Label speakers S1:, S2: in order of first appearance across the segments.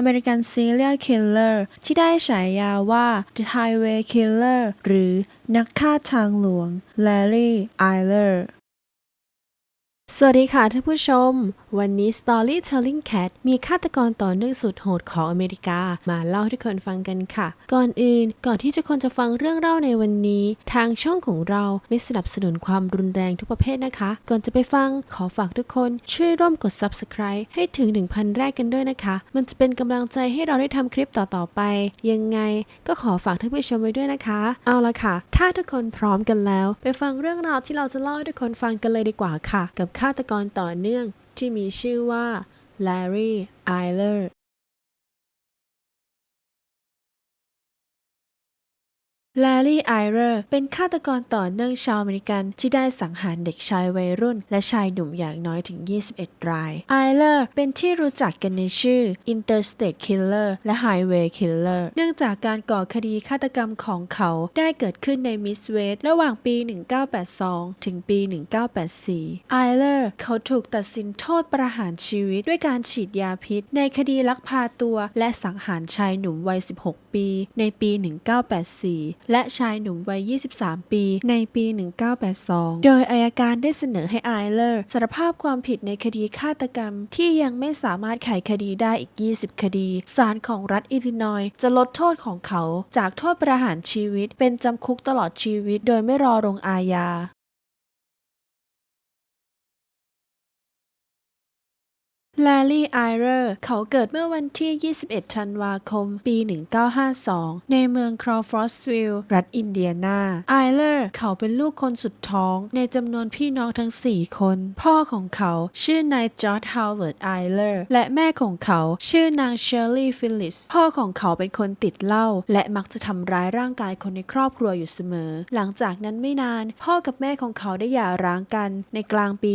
S1: American Serial Killer ที่ได้ฉายาว่า The Highway Killer หรือนักฆ่าทางหลวง Larry Eyler สวัสดีค่ะท่านผู้ชม วันนี้ Storytelling Cat มีฆาตกรต่อเนื่องสุดโหดของอเมริกา มาเล่าให้ทุกคนฟังกันค่ะ ก่อนอื่นก่อนที่ทุกคนจะฟังเรื่องเล่าในวันนี้ ทางช่องของเราไม่สนับสนุนความรุนแรงทุกประเภทนะคะ ก่อนจะไปฟังขอฝากทุกคนช่วยร่วมกด Subscribe ให้ถึง 1,000 แรกกันด้วยนะคะ มันจะเป็นกำลังใจให้เราได้ทำคลิปต่อๆไป ยังไงก็ขอฝากท่านผู้ชมไว้ด้วยนะคะ เอาละค่ะ ถ้าทุกคนพร้อมกันแล้ว ไปฟังเรื่องราวที่เราจะเล่าให้ทุกคนฟังกันเลยดีกว่าค่ะ กับฆาตกรต่อเนื่องที่มีชื่อว่าแลร์รี่ไอเลอร์ แลลี่ไอเออร์เป็นฆาตกรต่อเนื่องชาวอเมริกันที่ได้สังหารเด็กชายวัยรุ่น และชายหนุ่มอย่างน้อยถึง 21 ราย Eyler เป็นที่รู้จักกันในชื่อ Interstate Killer และ Highway Killer เนื่องจากการก่อคดีฆาตกรรมของเขาได้เกิดขึ้นในมิสเวสระหว่างปี 1982 ถึงปี 1984 Eyler เขาถูกตัดสินโทษประหารชีวิตด้วยการฉีดยาพิษ ในคดีลักพาตัว และสังหารชายหนุ่มวัย 16 ปี ในปี 1984และชายหนุ่มวัย 23 ปี ในปี 1982 โดยอายการได้เสนอให้ไอเลอร์สารภาพความผิดในคดีฆาตกรรม ที่ยังไม่สามารถไขคดีได้อีก 20 คดี ศาลของรัฐอิลลินอยส์จะลดโทษของเขา จากโทษประหารชีวิตเป็นจำคุกตลอดชีวิต โดยไม่รอลงอาญา แลลี่ไอเรอร์ เขาเกิดเมื่อวันที่ 21 ธันวาคม ปี 1952 ในเมืองครอฟอร์สวิลล์ รัฐอินเดียนาไอเลอร์ เขาเป็นลูกคนสุดท้อง ในจำนวนพี่น้องทั้ง 4 คน พ่อของเขาชื่อนายจอร์ดฮาวเวิร์ดไอเลอร์ และแม่ของเขาชื่อนางเชอร์รี่ฟิลลิส พ่อของเขาเป็นคนติดเหล้า และมักจะทำร้ายร่างกายคนในครอบครัวอยู่เสมอ หลังจากนั้นไม่นาน พ่อกับแม่ของเขาได้หย่าร้างกัน ในกลางปี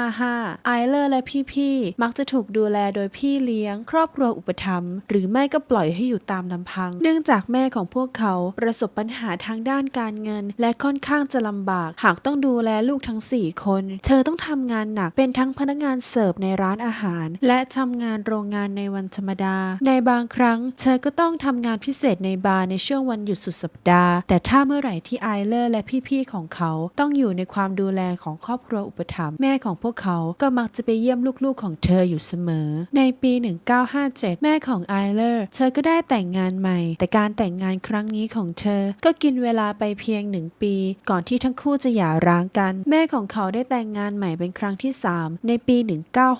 S1: 1955 ไอเลอร์และพี่ๆมักจะถูกดูแลโดยพี่เลี้ยง ครอบครัวอุปถัมภ์หรือไม่ก็ปล่อยให้อยู่ตามลำพัง เนื่องจากแม่ของพวกเขาประสบปัญหาทางด้านการเงิน และค่อนข้างจะลำบาก หากต้องดูแลลูกทั้ง 4 คน เธอต้องทำงานหนักเป็นทั้งพนักงานเสิร์ฟในร้านอาหาร และทำงานโรงงานในวันธรรมดา ในบางครั้ง เธอก็ต้องทำงานพิเศษในบาร์ในช่วงวันหยุดสุดสัปดาห์ แต่ถ้าเมื่อไหร่ที่ไอเลอร์และพี่ๆของเขาต้องอยู่ในความดูแลของครอบครัวอุปถัมภ์แม่ของพวกเขาก็มักจะไปเยี่ยมลูกๆของเธออยู่เสมอ ในปี 1957 แม่ของไอเลอร์ เธอก็ได้แต่งงานใหม่ แต่การแต่งงานครั้งนี้ของเธอ ก็กินเวลาไปเพียงหนึ่งปี ก่อนที่ทั้งคู่จะหย่าร้างกัน แม่ของเขาได้แต่งงานใหม่เป็นครั้งที่ 3 ในปี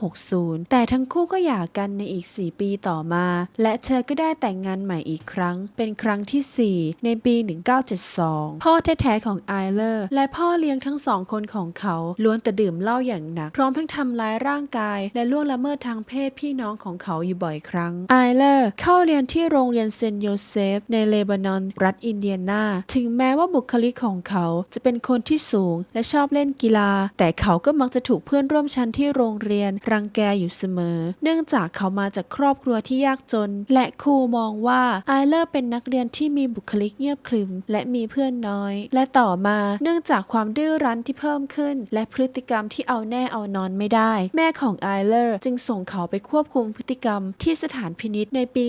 S1: 1960 แต่ทั้งคู่ก็หย่ากันในอีก 4 ปีต่อมา และเธอก็ได้แต่งงานใหม่อีกครั้ง เป็นครั้งที่ 4 ในปี 1972 พ่อแท้ๆของไอเลอร์ และพ่อเลี้ยงทั้งสองคนของเขาล้วนแต่ดื่มเหล้าอย่างหนัก พร้อมทั้งทำร้ายร่างกายและล่วงละเมิดทางเพศพี่น้องของเขาอยู่บ่อยครั้งไอเลอร์เข้าเรียนที่โรงเรียนเซนต์โยเซฟในเลบานอน รัฐอินเดียนาถึงแม้ว่าบุคลิกของเขาจะเป็นคนที่สูงและชอบเล่นกีฬา แต่เขาก็มักจะถูกเพื่อนร่วมชั้นที่โรงเรียนรังแกอยู่เสมอ เนื่องจากเขามาจากครอบครัวที่ยากจน และครูมองว่าไอเลอร์เป็นนักเรียนที่มีบุคลิกเงียบขรึม และมีเพื่อนน้อย และต่อมาเนื่องจากความดื้อรั้นที่เพิ่มขึ้น และพฤติกรรมที่เอาแน่เอานอนไม่ได้ แม่ของไอเลอร์จึงส่งเขาไปควบคุมพฤติกรรมที่สถานพินิษในปี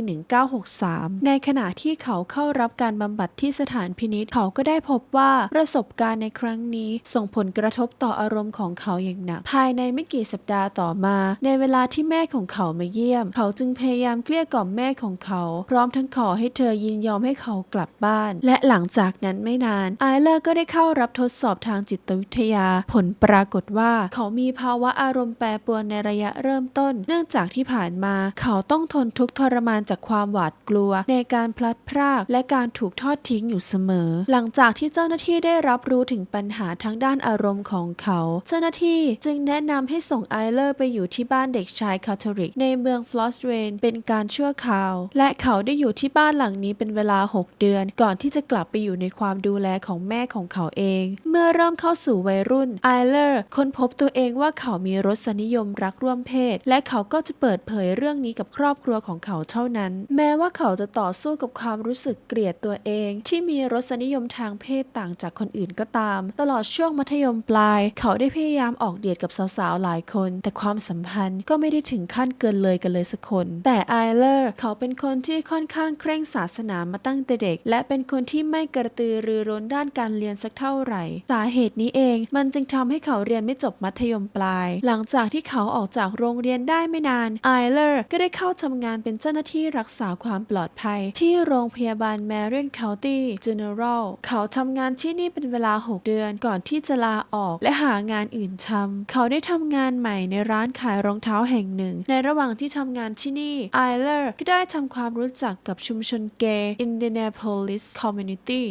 S1: 1963 ในขณะที่เขาเข้ารับการบำบัดที่สถานพินิษเขาก็ได้พบว่าประสบการณ์ในครั้งนี้ส่งผลกระทบต่ออารมณ์ของเขาอย่างหนัก ภายในไม่กี่สัปดาห์ต่อมา ในเวลาที่แม่ของเขามาเยี่ยม เขาจึงพยายามเกลี้ยกล่อมแม่ของเขา พร้อมทั้งขอให้เธอยินยอมให้เขากลับบ้าน และหลังจากนั้นไม่นานไอเลอร์ก็ได้เข้ารับทดสอบทางจิตวิทยา ผลปรากฏว่า เขามีภาวะอารมณ์แปรปรวนในระยะเริ่มต้น เนื่องจากที่ผ่านมา เขาต้องทนทุกข์ทรมานจากความหวาดกลัว ในการพลัดพรากและการถูกทอดทิ้งอยู่เสมอ หลังจากที่เจ้าหน้าที่ได้รับรู้ถึงปัญหาทางด้านอารมณ์ของเขา เจ้าหน้าที่จึงแนะนำให้ส่งไอเลอร์ไปอยู่ที่บ้านเด็กชายคาทอลิก ในเมืองฟลอสเรนเป็นการชั่วคราว และเขาได้อยู่ที่บ้านหลังนี้เป็นเวลา 6 เดือน ก่อนที่จะกลับไปอยู่ในความดูแลของแม่ของเขาเอง เมื่อเริ่มเข้าสู่วัยรุ่นไอเลอร์ค้นพบตัวเองว่าเขามีรสนิยมรักร่วมเพศศ และเขาก็จะเปิดเผยเรื่องนี้กับครอบครัวของเขาเท่านั้น แม้ว่าเขาจะต่อสู้กับความรู้สึกเกลียดตัวเอง ที่มีรสนิยมทางเพศต่างจากคนอื่นก็ตาม ตลอดช่วงมัธยมปลาย เขาได้พยายามออกเดทกับสาวๆหลายคน แต่ความสัมพันธ์ก็ไม่ได้ถึงขั้นเกินเลยกันเลยสักคน แต่ไอเลอร์เขาเป็นคนที่ค่อนข้างเคร่งศาสนามาตั้งแต่เด็ก และเป็นคนที่ไม่กระตือรือร้นด้านการเรียนสักเท่าไหร่ สาเหตุนี้เอง มันจึงทำให้เขาเรียนไม่จบมัธยมปลาย หลังจากที่เขาออกจากโรงเรียนได้ไม่นานไอเลอร์ก็ได้เข้าทำงานเป็นเจ้าหน้าที่รักษาความปลอดภัย ที่โรงพยาบาลแมรินเคาน์ตี้เจเนอรัลเขาทำงานที่นี่เป็นเวลา 6 เดือนก่อนที่จะลาออกและหางานอื่นทำเขาได้ทำงานใหม่ในร้านขายรองเท้าแห่งหนึ่ง ในระหว่างที่ทำงานที่นี่ไอเลอร์ก็ได้ทำความรู้จักกับชุมชนเกย์ Indianapolis Community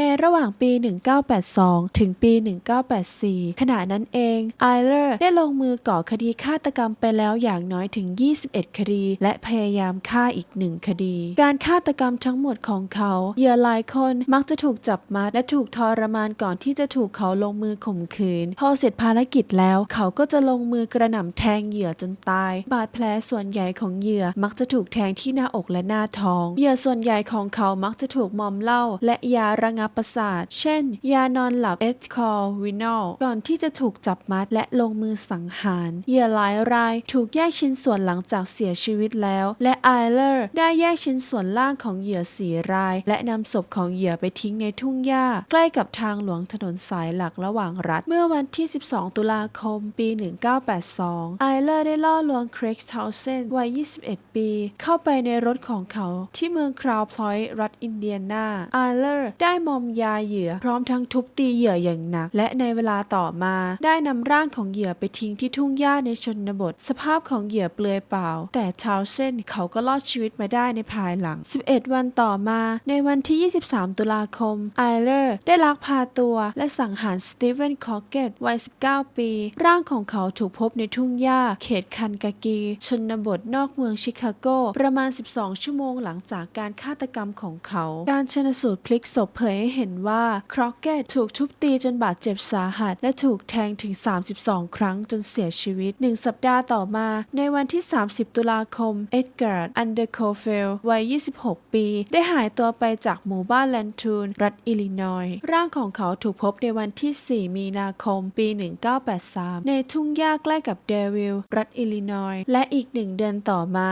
S1: ในระหว่างปี 1982 ถึงปี 1984 ขณะนั้นเองไอเลอร์ได้ลงมือก่อคดีฆาตกรรมไปแล้วอย่างน้อยถึง 21 คดี และพยายามฆ่าอีกหนึ่งคดี การฆาตกรรมทั้งหมดของเขาเหยื่อหลายคนมักจะถูกจับมัดและถูกทรมานก่อนที่จะถูกเขาลงมือข่มขืน พอเสร็จภารกิจแล้วเขาก็จะลงมือกระหน่ำแทงเหยื่อจนตาย บาดแผลส่วนใหญ่ของเหยื่อมักจะถูกแทงที่หน้าอกและหน้าท้อง เหยื่อส่วนใหญ่ของเขามักจะถูกมอมเหล้าและยาระงับประสาท เช่น ยานอนหลับเอสคอร์วินอลก่อนที่จะถูกจับมัดและลงมือสังหารเหยื่อหลายรายถูกแยกชิ้นส่วนหลังจากเสียชีวิตแล้ว และไอเลอร์ได้แยกชิ้นส่วนล่างของเหยื่อสี่ราย และนำศพของเหยื่อไปทิ้งในทุ่งหญ้า ใกล้กับทางหลวงถนนสายหลักระหว่างรัฐ เมื่อวันที่ 12 ตุลาคม ปี 1982 ไอเลอร์ได้ล่อลวงครกเทาเซนวัย 21 ปี เข้าไปในรถของเขาที่เมืองคราวพลอย รัฐอินเดียนาไอเลอร์ได้มอมยาเหยื่อ พร้อมทั้งทุบตีเหยื่ออย่างหนัก และในเวลาต่อมาได้นำร่างของเหยื่อไปทิ้งที่ทุ่งหญ้าในชนบท สภาพของเหยื่อเปลือยเปล่า แต่ชาวเส้นเขาก็รอดชีวิตมาได้ในภายหลัง 11 วันต่อมา ในวันที่ 23 ตุลาคม ไอเลอร์ได้ลักพาตัวและสังหารสตีเวนคอเกตวัย 19 ปี ร่างของเขาถูกพบในทุ่งหญ้า เขตคันกากี ชนบทนอกเมืองชิคาโก ประมาณ 12 ชั่วโมงหลังจากการฆาตกรรมของเขา การชนสูตรพลิกศพเผยให้เห็นว่าครอกเกตถูกทุบตีจนบาดเจ็บสาหัส และถูกแทงถึง 32 ครั้งจนเสียชีวิตหนึ่งสัปดาห์ต่อมา ในวันที่ 30 ตุลาคม เอ็ดการ์ด อันเดอร์โคเฟล วัย 26 ปี ได้หายตัวไปจากหมู่บ้านแลนทูน รัฐอิลลินอยส์ ร่างของเขาถูกพบในวันที่ 4 มีนาคม ปี 1983 ในทุ่งหญ้าใกล้กับเดวิล รัฐอิลลินอยส์ และอีกหนึ่งเดือนต่อมา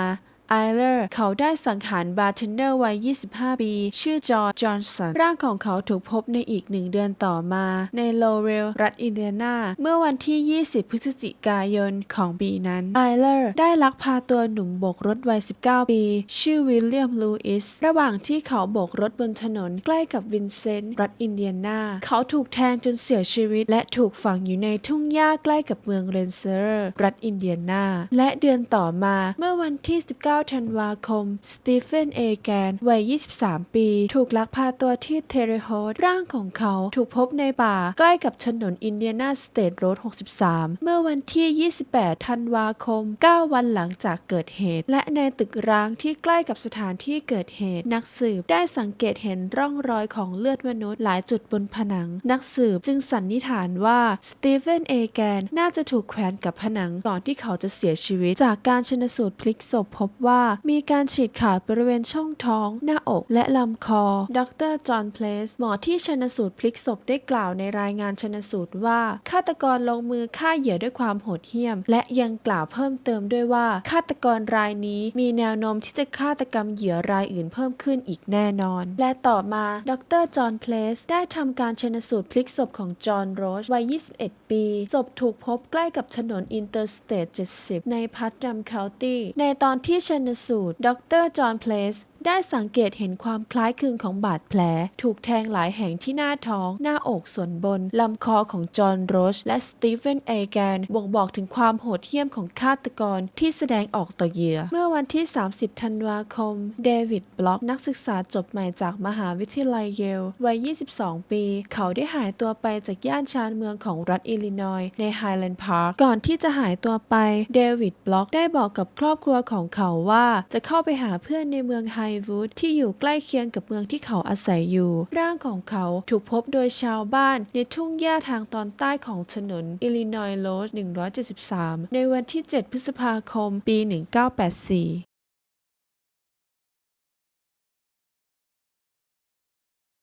S1: ไอเลอร์ เขาได้สังหารบาร์เทนเดอร์วัย 25 ปี ชื่อจอร์จจอห์นสัน ร่างของเขาถูกพบในอีกหนึ่งเดือนต่อมา ในโลเรล รัฐอินเดียนา เมื่อวันที่ 20 พฤศจิกายนของปีนั้น ไอเลอร์ ได้ลักพาตัวหนุ่มโบกรถวัย 19 ปี ชื่อวิลเลียม ลูอิส ระหว่างที่เขาโบกรถบนถนนใกล้กับวินเซนต์ รัฐอินเดียนา เขาถูกแทงจนเสียชีวิต และถูกฝังอยู่ในทุ่งหญ้าใกล้กับเมืองเรนเซอร์ รัฐอินเดียนา และเดือนต่อมา เมื่อวันที่ 19 9 ธันวาคม สตีเฟน เอแกน วัย 23 ปี ถูกลักพาตัวที่เทเรโฮดร่างของเขาถูกพบในป่าใกล้กับถนนอินเดียนาสเตทโรด 63 เมื่อวันที่ 28 ธันวาคม 9 วันหลังจากเกิดเหตุ และในตึกร้างที่ใกล้กับสถานที่เกิดเหตุ นักสืบได้สังเกตเห็นร่องรอยของเลือดมนุษย์หลายจุดบนผนัง นักสืบจึงสันนิษฐานว่าสตีเฟน เอแกน น่าจะถูกแขวนกับผนังก่อนที่เขาจะเสียชีวิต จากการชนสูตรพลิกศพพบว่ามีการฉีดขาดบริเวณช่องท้อง หน้าอก และลำคอ ดรจอห์นเพลส หมอที่ชนสูตรพลิกศพได้กล่าวในรายงานชนสูตรว่า ฆาตกรลงมือฆ่าเหยื่อด้วยความโหดเหี้ยม และยังกล่าวเพิ่มเติมด้วยว่า ฆาตกรรายนี้มีแนวโน้มที่จะฆาตกรรมเหยื่อรายอื่นเพิ่มขึ้นอีกแน่นอน และต่อมา ดรจอห์นเพลส ได้ทำการชนสูตรพลิกศพของจอห์นโรชวัย 21 ปี ศพถูกพบใกล้กับถนนอินเตอร์สเตท 70 ในพัตรัมเคานตี้ในตอนที่ชนสูตร ดรจอห์นเพลส ได้สังเกตเห็นความคล้ายคลึงของบาดแผล ถูกแทงหลายแห่งที่หน้าท้อง หน้าอกส่วนบน ลำคอของจอห์นโรชและสตีเฟนเอแกนบ่งบอกถึงความโหดเหี้ยมของฆาตกรที่แสดงออกต่อเหยื่อ เมื่อวันที่ 30 ธันวาคม เดวิดบล็อกนักศึกษาจบใหม่จากมหาวิทยาลัยเยลวัย 22 ปี เขาได้หายตัวไปจากย่านชานเมืองของรัฐอิลลินอยส์ในไฮแลนด์พาร์คก่อนที่จะหายตัวไป เดวิดบล็อกได้บอกกับครอบครัวของเขาว่าจะเข้าไปหาเพื่อนในเมืองไฮวูดที่อยู่ใกล้เคียงกับเมืองที่เขาอาศัยอยู่ ร่างของเขาถูกพบโดยชาวบ้านในทุ่งหญ้าทางตอนใต้ของถนนอิลลินอยโรส173 ในวันที่ 7 พฤษภาคม ปี 1984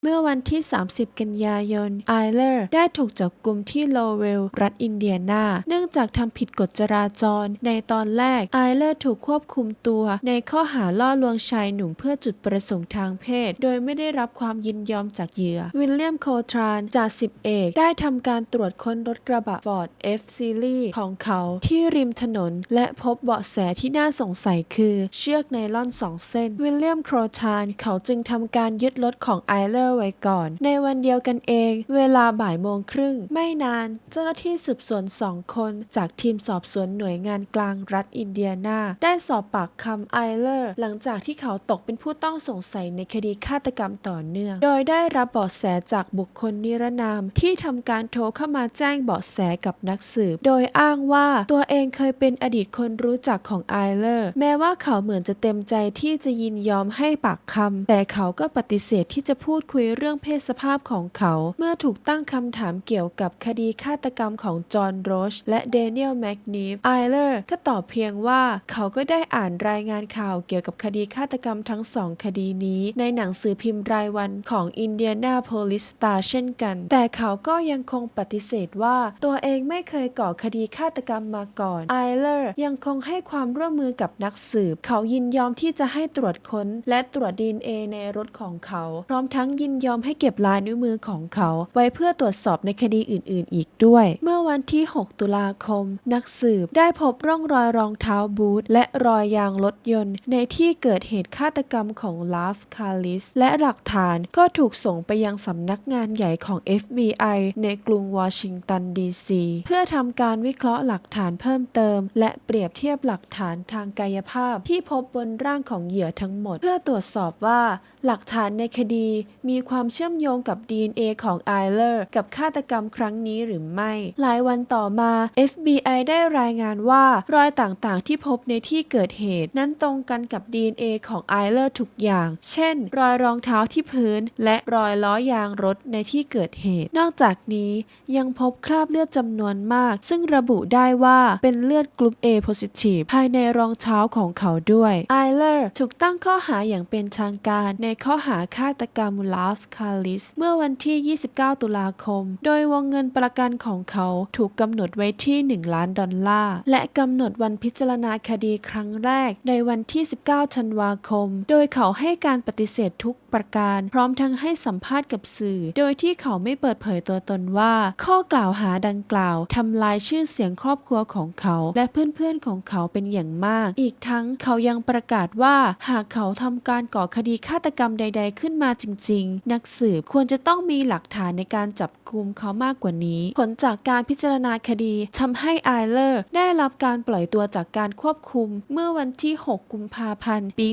S1: เมื่อวันที่ 30 กันยายน ไอเลอร์ได้ถูกจับกลุ่มที่โลเวล รัฐอินเดียนา เนื่องจากทำผิดกฎจราจร ในตอนแรก ไอเลอร์ถูกควบคุมตัว ในข้อหาล่อลวงชายหนุ่มเพื่อจุดประสงค์ทางเพศ โดยไม่ได้รับความยินยอมจากเหยื่อ วิลเลียมโคทรานจากสิบเอก ได้ทำการตรวจค้นรถกระบะฟอร์ด F Series ของเขาที่ริมถนน และพบเบาะแสที่น่าสงสัยคือ เชือกไนล่อนสองเส้น วิลเลียมโคทรานเขาจึงทำการยึดรถของไอเลอร์ไว้ก่อน ในวันเดียวกันเอง เวลาบ่ายโมงครึ่ง ไม่นาน เจ้าหน้าที่สืบสวนสองคน จากทีมสอบสวนหน่วยงานกลางรัฐอินเดียนาได้สอบปากคำไอเลอร์ หลังจากที่เขาตกเป็นผู้ต้องสงสัยในคดีฆาตกรรมต่อเนื่อง โดยได้รับเบาะแสจากบุคคลนิรนามที่ทำการโทรเข้ามาแจ้งเบาะแสกับนักสืบ โดยอ้างว่าตัวเองเคยเป็นอดีตคนรู้จักของไอเลอร์ แม้ว่าเขาเหมือนจะเต็มใจที่จะยินยอมให้ปากคำแต่เขาก็ปฏิเสธที่จะพูดคุยเรื่องเพศสภาพของเขา เมื่อถูกตั้งคำถามเกี่ยวกับคดีฆาตกรรมของจอห์นโรชและเดเนียลแมกนีฟไอเลอร์ก็ตอบเพียงว่าเขาก็ได้อ่านรายงานข่าวเกี่ยวกับคดีฆาตกรรมทั้งสองคดีนี้ ในหนังสือพิมพ์รายวันของอินเดียนาโพลิสตาเช่นกัน แต่เขาก็ยังคงปฏิเสธว่าตัวเองไม่เคยก่อคดีฆาตกรรมมาก่อนไอเลอร์ยังคงให้ความร่วมมือกับนักสืบ เขายินยอมที่จะให้ตรวจค้นและตรวจดีเอในรถของเขา พร้อมทั้งยินยอมให้เก็บลายนิ้วมือของเขา ไว้เพื่อตรวจสอบในคดีอื่น ๆ อีกด้วย เมื่อวันที่ 6 ตุลาคม นักสืบได้พบร่องรอยรองเท้าบูทและรอยยางรถยนต์ ในที่เกิดเหตุฆาตกรรมของลาฟคาลิส และหลักฐานก็ถูกส่งไปยังสำนักงานใหญ่ของ FBI ในกรุงวอชิงตันดีซีเพื่อทำการวิเคราะห์หลักฐานเพิ่มเติม และเปรียบเทียบหลักฐานทางกายภาพที่พบบนร่างของเหยื่อทั้งหมด เพื่อตรวจสอบว่า หลักฐานในคดีมีความเชื่อมโยงกับ DNA ของไอเลอร์กับฆาตกรรมครั้งนี้หรือไม่ หลายวันต่อมา FBI ได้รายงานว่ารอยต่างๆ ที่พบในที่เกิดเหตุ นั้นตรงกันกับ DNA ของไอเลอร์ทุกอย่าง เช่น รอยรองเท้าที่พื้น และรอยล้อยางรถในที่เกิดเหตุ นอกจากนี้ยังพบคราบเลือดจำนวนมาก ซึ่งระบุได้ว่าเป็นเลือดกลุ่ม A positive ภายในรองเท้าของเขาด้วยไอเลอร์ถูกตั้งข้อหาอย่างเป็นทางการในข้อหาฆาตกรรมลาฟคาลิส เมื่อวันที่ 29 ตุลาคม โดยวงเงินประกันของเขาถูกกำหนดไว้ที่ 1 ล้านดอลลาร์ และกำหนดวันพิจารณาคดีครั้งแรก ในวันที่ 19 ธันวาคม โดยเขาให้การปฏิเสธทุกประการ พร้อมทั้งให้สัมภาษณ์กับสื่อ โดยที่เขาไม่เปิดเผยตัวตนว่า ข้อกล่าวหาดังกล่าวทำลายชื่อเสียงครอบครัวของเขา และเพื่อนๆของเขาเป็นอย่างมาก อีกทั้งเขายังประกาศว่าหากเขาทำการก่อคดีฆาตกรรมใด ๆ ขึ้นมาจริง ๆ นักสืบควรจะต้องมีหลักฐานในการจับกลุมเขามากกว่านี้ ผลจากการพิจารณาคดีทำให้ไอเลอร์ได้รับการปล่อยตัวจากการควบคุมเมื่อวันที่ 6 กุมภาพันธ์ ปี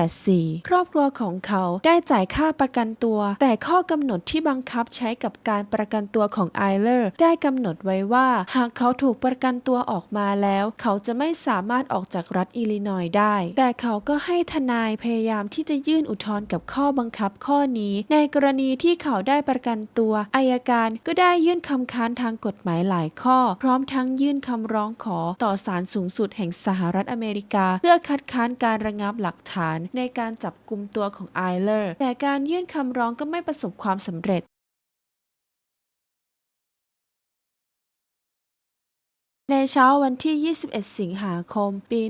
S1: 1984 ครอบครัวของเขาได้จ่ายค่าประกันตัว แต่ข้อกำหนดที่บังคับใช้กับการประกันตัวของไอเลอร์ได้กำหนดไว้ว่า หากเขาถูกประกันตัวออกมาแล้ว เขาจะไม่สามารถออกจากรัฐอิลลินอยส์ได้ แต่เขาก็ให้ทนายพยายามที่จะยื่นอุทธรอนกับข้อบังคับข้อนี้ ในกรณีที่เขาได้ประกันตัวอายการก็ได้ยื่นคำค้านทางกฎหมายหลายข้อ พร้อมทั้งยื่นคำร้องขอต่อศาลสูงสุดแห่งสหรัฐอเมริกา เพื่อคัดค้านการระงับหลักฐานในการจับกลุ่มตัวของไอเลอร์แต่การยื่นคำร้องก็ไม่ประสบความสำเร็จ ในเช้าวันที่ 21 สิงหาคม ปี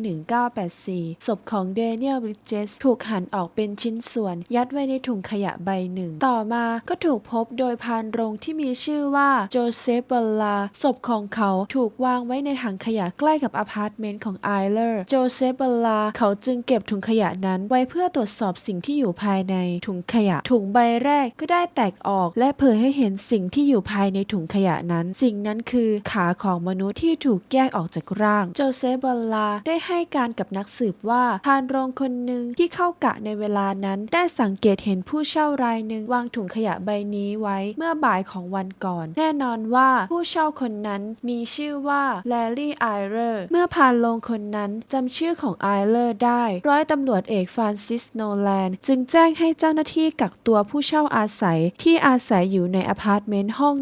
S1: 1984 ศพของเดเนียลบริดเจสถูกหั่นออกเป็นชิ้นส่วน ยัดไว้ในถุงขยะใบหนึ่ง ต่อมาก็ถูกพบโดยพานโรงที่มีชื่อว่าโจเซฟเบลลา ศพของเขาถูกวางไว้ในถังขยะใกล้กับอพาร์ตเมนต์ของไอเลอร์ โจเซฟเบลลา เขาจึงเก็บถุงขยะนั้นไว้เพื่อตรวจสอบสิ่งที่อยู่ภายในถุงขยะ ถุงใบแรกก็ได้แตกออก และเผยให้เห็นสิ่งที่อยู่ภายในถุงขยะนั้น สิ่งนั้นคือขาของมนุษย์ที่ถูกถูกแยกออกจากร่าง โจเซบอลลาได้ให้การกับนักสืบว่าพานโรงคนหนึ่งที่เข้ากะในเวลานั้นได้สังเกตเห็นผู้เช่ารายหนึ่งวางถุงขยะใบนี้ไว้เมื่อบ่ายของวันก่อน แน่นอนว่าผู้เช่าคนนั้นมีชื่อว่าแลลี่ไอเรอร์เมื่อพานโรงคนนั้นจำชื่อของไอเลอร์ได้ ร้อยตำรวจเอกฟรานซิสโนแลนด์จึงแจ้งให้เจ้าหน้าที่กักตัวผู้เช่าอาศัยที่อาศัยอยู่ในอพาร์ตเมนต์ห้อง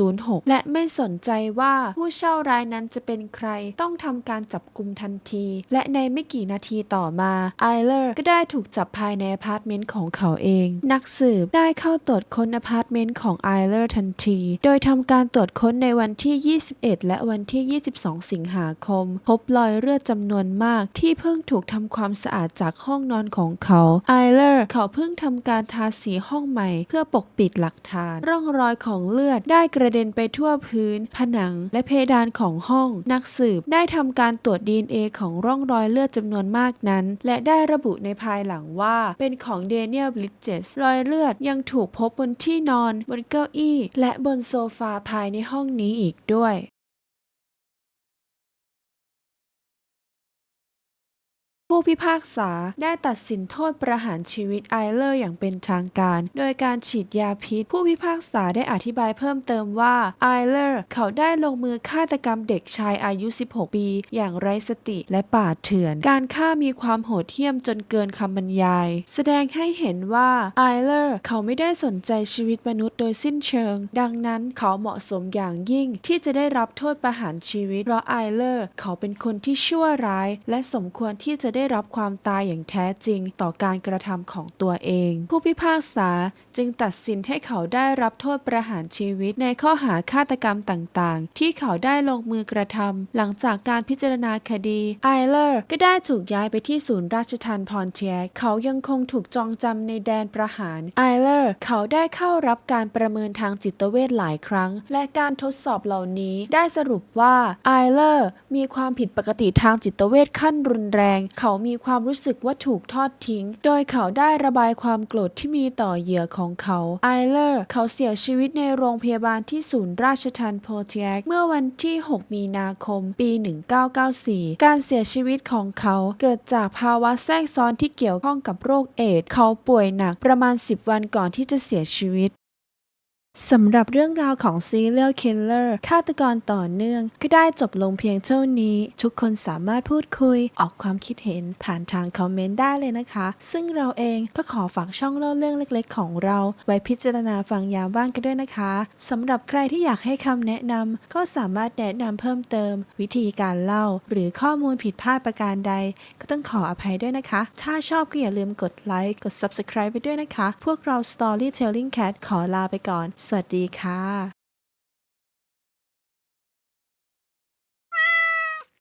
S1: 106 และไม่สนใจว่าผู้เช่ารายนั้นจะเป็นใครต้องทำการจับกลุ่มทันที และในไม่กี่นาทีต่อมาไอเลอร์ก็ได้ถูกจับภายในอพาร์ตเมนต์ของเขาเอง นักสืบได้เข้าตรวจค้นอพาร์ตเมนต์ของไอเลอร์ทันที โดยทำการตรวจค้นในวันที่ 21 และวันที่ 22 สิงหาคม พบรอยเลือดจำนวนมากที่เพิ่งถูกทำความสะอาดจากห้องนอนของเขาไอเลอร์เขาเพิ่งทำการทาสีห้องใหม่ เพื่อปกปิดหลักฐาน ร่องรอยของเลือดได้กระเด็นไปทั่วพื้น ผนังและเพดานของห้องนักสืบได้ทำการตรวจ DNA ของร่องรอยเลือดจำนวนมากนั้น และได้ระบุในภายหลังว่า เป็นของเดเนียลบลิดเจสรอยเลือดยังถูกพบบนที่นอน บนเก้าอี้ และบนโซฟาภายในห้องนี้อีกด้วย ผู้พิพากษาได้ตัดสินโทษประหารชีวิตไอเลอร์อย่างเป็นทางการ โดยการฉีดยาพิษ ผู้พิพากษาได้อธิบายเพิ่มเติมว่าไอเลอร์เขาได้ลงมือฆาตกรรมเด็กชายอายุ 16 ปี อย่างไร้สติและป่าดเถื่อน การฆ่ามีความโหดเหี้ยมจนเกินคำบรรยาย แสดงให้เห็นว่าไอเลอร์เขาไม่ได้สนใจชีวิตมนุษย์โดยสิ้นเชิง ดังนั้นเขาเหมาะสมอย่างยิ่งที่จะได้รับโทษประหารชีวิตเพราะไอเลอร์เขาเป็นคนที่ชั่วร้าย และสมควรที่จะได้รับความตายอย่างแท้จริงต่อการกระทำของตัวเอง ผู้พิพากษาจึงตัดสินให้เขาได้รับโทษประหารชีวิตในข้อหาฆาตกรรมต่างๆ ที่เขาได้ลงมือกระทำหลังจากการพิจารณาคดีไอเลอร์ก็ได้ถูกย้ายไปที่ศูนย์ราชทัณฑ์พอนเทียเขายังคงถูกจองจำในแดนประหารไอเลอร์เขาได้เข้ารับการประเมินทางจิตเวชหลายครั้ง และการทดสอบเหล่านี้ได้สรุปว่าไอเลอร์มีความผิดปกติทางจิตเวชขั้นรุนแรงเขามีความรู้สึกว่าถูกทอดทิ้ง โดยเขาได้ระบายความโกรธที่มีต่อเหยื่อของเขา ไอเลอร์ เขาเสียชีวิตในโรงพยาบาลที่ศูนย์ราชทัณฑ์โพเทียกเมื่อวันที่ 6 มีนาคม ปี 1994 การเสียชีวิตของเขาเกิดจากภาวะแทรกซ้อนที่เกี่ยวข้องกับโรคเอดส์ เขาป่วยหนักประมาณ 10 วันก่อนที่จะเสียชีวิต สำหรับเรื่องราวของ Serial Killer ฆาตกรต่อเนื่อง ก็ได้จบลงเพียงเท่านี้ ทุกคนสามารถพูดคุย ออกความคิดเห็นผ่านทางคอมเมนต์ได้เลยนะคะ ซึ่งเราเองก็ขอฝากช่องเล่าเรื่องเล็กๆ ของเรา ไว้พิจารณาฟังยามว่างกันด้วยนะคะสำหรับใครที่อยากให้คำแนะนำก็สามารถแนะนำเพิ่มเติม วิธีการเล่า หรือข้อมูลผิดพลาดประการใด ก็ต้องขออภัยด้วยนะคะ ถ้าชอบก็อย่าลืมกดไลค์กด subscribe ไปด้วยนะคะ พวกเรา Storytelling Cat ขอลาไปก่อนสวัสดีค่ะ